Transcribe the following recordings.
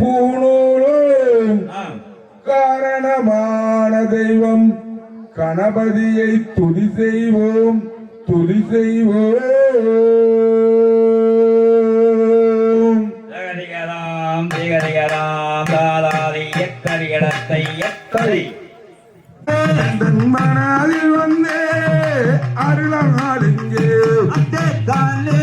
பூணூலும். காரணமான தெய்வம் கணபதியை துதி செய்வோம் துதி செய்வோம். ஜெகதிகராம் திகதிகராம் தாதாதி எத்தடி இடத்தை எத்தடி தன் மனதில் வந்தே அருளாளிங்கே ஆனே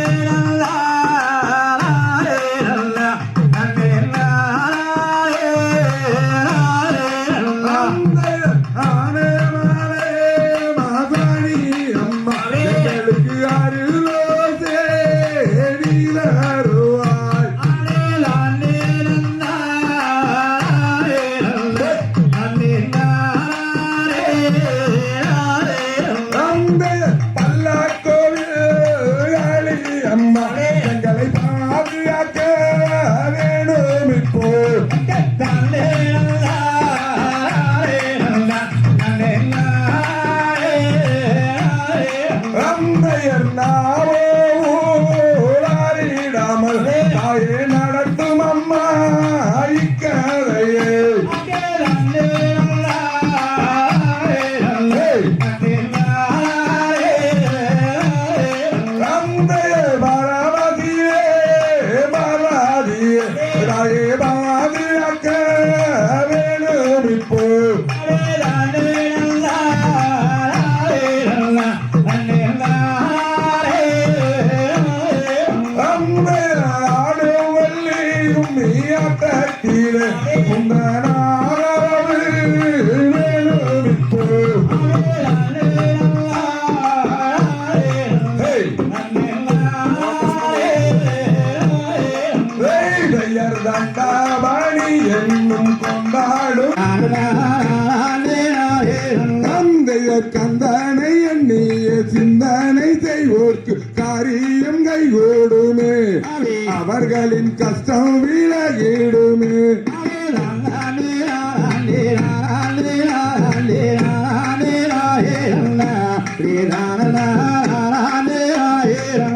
மக்களின் கஷ்டம் விலகிடுமே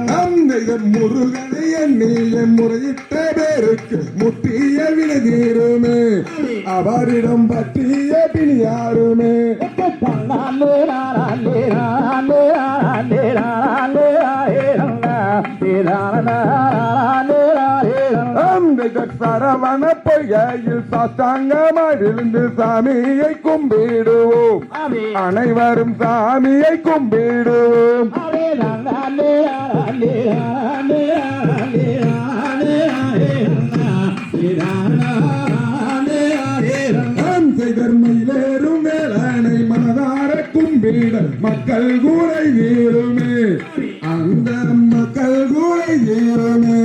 தந்தைய முருகனை எண்ணிய முறையிட்ட பேருக்கு முட்டிய விழுதீருமே அவரிடம் பற்றிய பிணியாருமே அந்த சரவண பொய்கையில் சாஸ்தாங்கமாய் விழுந்து சாமியை கும்பிடுவோம் அனைவரும் சாமியை கும்பிடுவோம் செய்தர்மையிலேறும் வேளாணை மனதார கும்பிட மக்கள் கூரை வீருமே அந்த மக்கள் கூரை வீருமே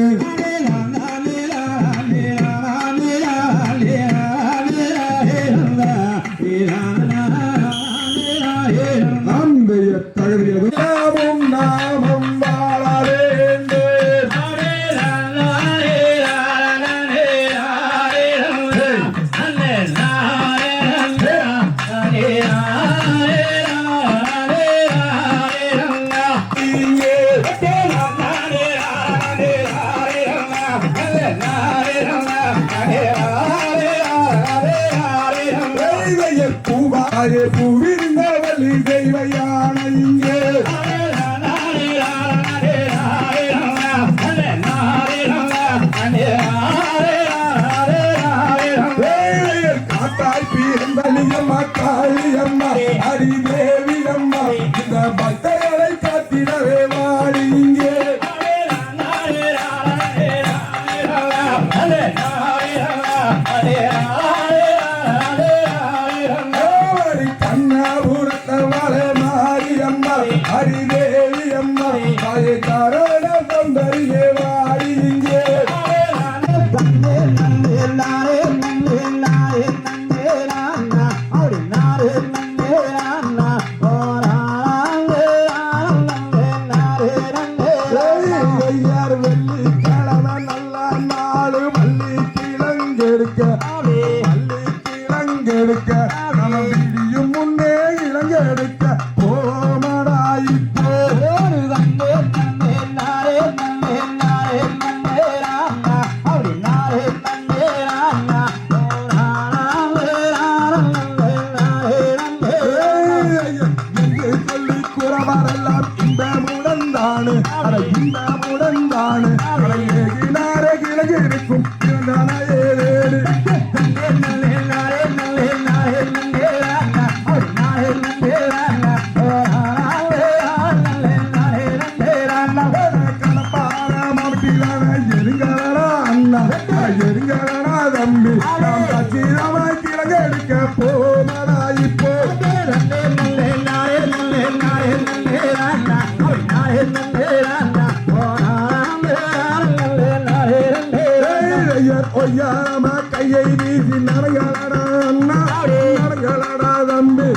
அண்ணா தம்பி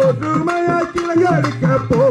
ஒற்றுமையா கிழங்கெடுக்க போனடா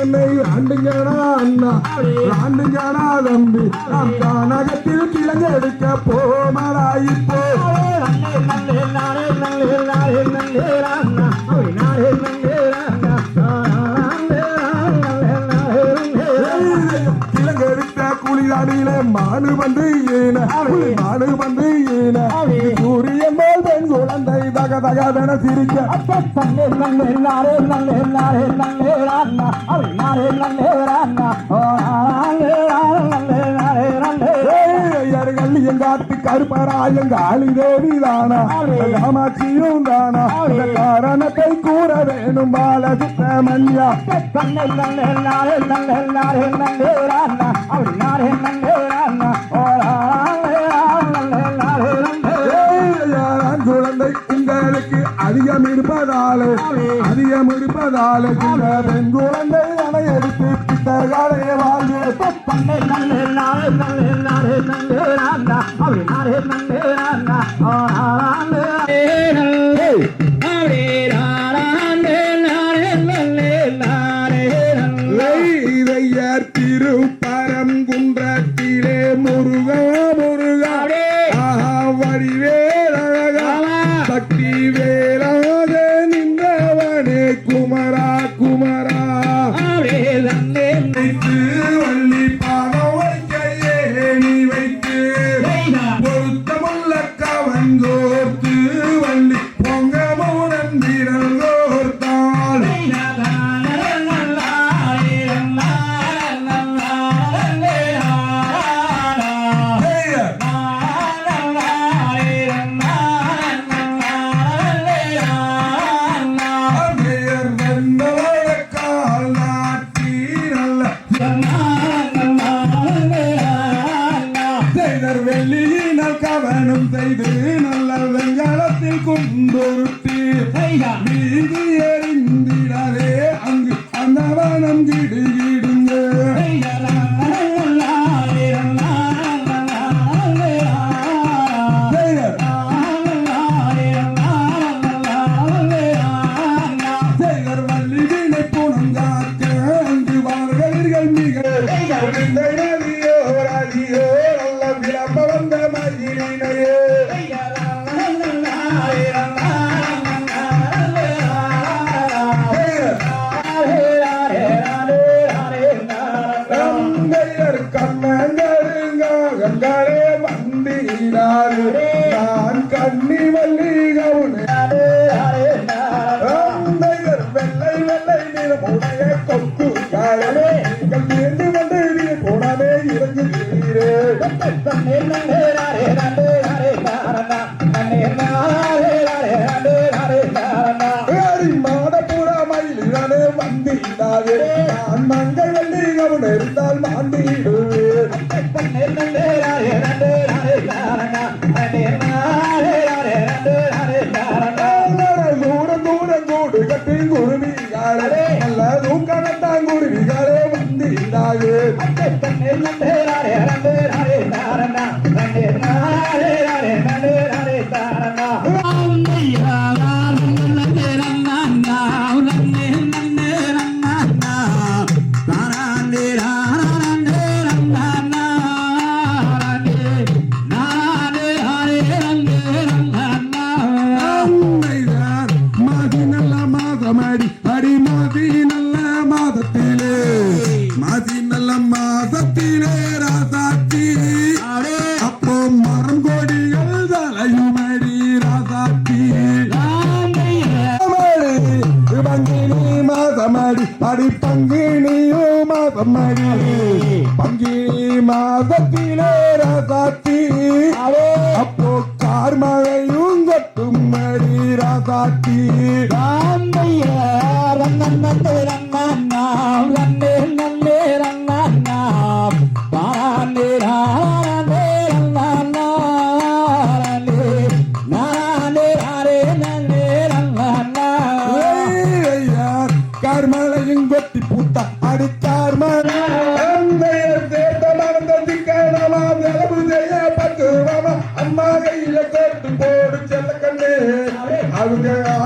தன்னை ஆண்டுங்கடா அண்ணா. ஆண்டுங்கடா தம்பி. நம் கானகத்தில் கிழங்கெடுக்க போமா. தகவென சிரிக்க. ஐயர்கள் எங்காத்து கருப்பராயங்க ஆளுதேவி தானா? காமாட்சியும் தானா? காரணத்தை கூற வேணும் பால சுத்தமன்யா யாரான் அதிகம் இருப்பதாலே அதிகம் இருப்பதாலே இந்த பெண் குழந்தை அணை எடுத்து பித்தர்களே வாழ்ந்து இதையர் திருப்பரங்குன்றத்திலே முருகா முருகா ஏறி தாரமே தாரமே Hadi gel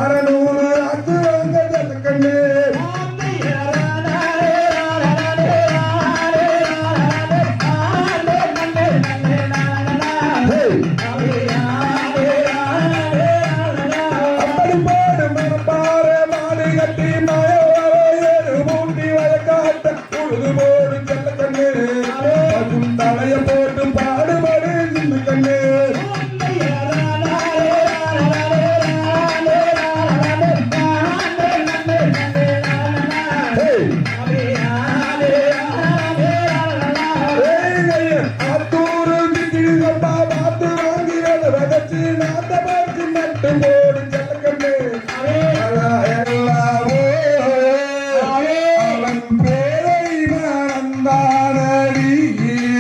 Maria.